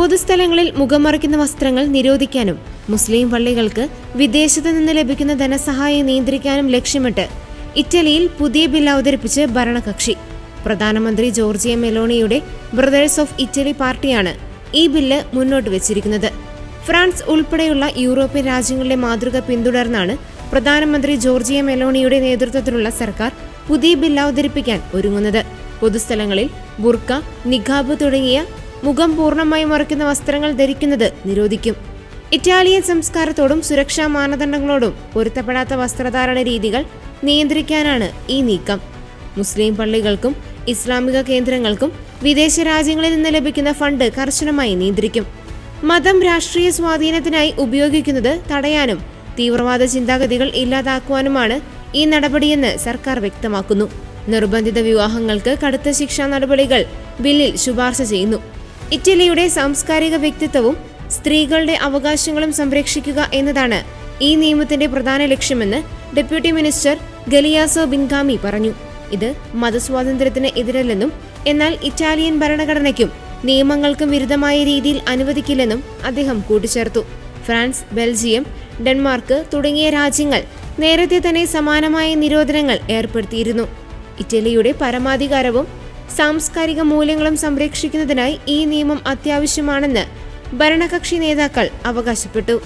പൊതുസ്ഥലങ്ങളിൽ മുഖം മറയ്ക്കുന്ന വസ്ത്രങ്ങൾ നിരോധിക്കാനും മുസ്ലിം പള്ളികൾക്ക് വിദേശത്ത് നിന്ന് ലഭിക്കുന്ന ധനസഹായം നിയന്ത്രിക്കാനും ലക്ഷ്യമിട്ട് ഇറ്റലിയിൽ പുതിയ ബിൽ അവതരിപ്പിച്ച് ഭരണകക്ഷി. പ്രധാനമന്ത്രി ജോർജിയ മെലോണിയുടെ ബ്രദേഴ്സ് ഓഫ് ഇറ്റലി പാർട്ടിയാണ് ഈ ബില്ല് മുന്നോട്ട് വെച്ചിരിക്കുന്നത്. ഫ്രാൻസ് ഉൾപ്പെടെയുള്ള യൂറോപ്യൻ രാജ്യങ്ങളുടെ മാതൃക പിന്തുടർന്നാണ് പ്രധാനമന്ത്രി ജോർജിയ മെലോണിയുടെ നേതൃത്വത്തിലുള്ള സർക്കാർ പുതിയ ബില്ല് അവതരിപ്പിക്കാൻ ഒരുങ്ങുന്നത്. പൊതുസ്ഥലങ്ങളിൽ ബുർക്ക നിഖാബ് തുടങ്ങിയ മുഖം പൂർണമായി മറയ്ക്കുന്ന വസ്ത്രങ്ങൾ ധരിക്കുന്നത് നിരോധിക്കും. ഇറ്റാലിയൻ സംസ്കാരത്തോടും സുരക്ഷാ മാനദണ്ഡങ്ങളോടും പൊരുത്തപ്പെടാത്ത വസ്ത്രധാരണ രീതികൾ നിയന്ത്രിക്കാനാണ് ഈ നീക്കം. മുസ്ലിം പള്ളികൾക്കും ഇസ്ലാമിക കേന്ദ്രങ്ങൾക്കും വിദേശ രാജ്യങ്ങളിൽ നിന്ന് ലഭിക്കുന്ന ഫണ്ട് കർശനമായി നിയന്ത്രിക്കും. മതം രാഷ്ട്രീയ സ്വാധീനത്തിനായി ഉപയോഗിക്കുന്നത് തടയാനും തീവ്രവാദ ചിന്താഗതികൾ ഇല്ലാതാക്കുവാനുമാണ് ഈ നടപടിയെന്ന് സർക്കാർ വ്യക്തമാക്കുന്നു. നിർബന്ധിത വിവാഹങ്ങൾക്ക് കടുത്ത ശിക്ഷാ നടപടികൾ ബില്ലിൽ ശുപാർശ ചെയ്യുന്നു. ഇറ്റലിയുടെ സാംസ്കാരിക വ്യക്തിത്വവും സ്ത്രീകളുടെ അവകാശങ്ങളും സംരക്ഷിക്കുക എന്നതാണ് ഈ നിയമത്തിന്റെ പ്രധാന ലക്ഷ്യമെന്ന് ഡെപ്യൂട്ടി മിനിസ്റ്റർ ഗലിയാസോ ബിൻഗാമി പറഞ്ഞു. ഇത് മതസ്വാതന്ത്ര്യത്തിന് എതിരല്ലെന്നും എന്നാൽ ഇറ്റാലിയൻ ഭരണഘടനയ്ക്കും നിയമങ്ങൾക്കും വിരുദ്ധമായ രീതിയിൽ അനുവദിക്കില്ലെന്നും അദ്ദേഹം കൂട്ടിച്ചേർത്തു. ഫ്രാൻസ് ബെൽജിയം ഡെൻമാർക്ക് തുടങ്ങിയ രാജ്യങ്ങൾ നേരത്തെ തന്നെ സമാനമായ നിരോധനങ്ങൾ ഏർപ്പെടുത്തിയിരുന്നു. ഇറ്റലിയുടെ പരമാധികാരവും സാംസ്കാരിക മൂല്യങ്ങളും സംരക്ഷിക്കുന്നതിനായി ഈ നിയമം അത്യാവശ്യമാണെന്ന് ഭരണകക്ഷി നേതാക്കൾ അവകാശപ്പെട്ടു.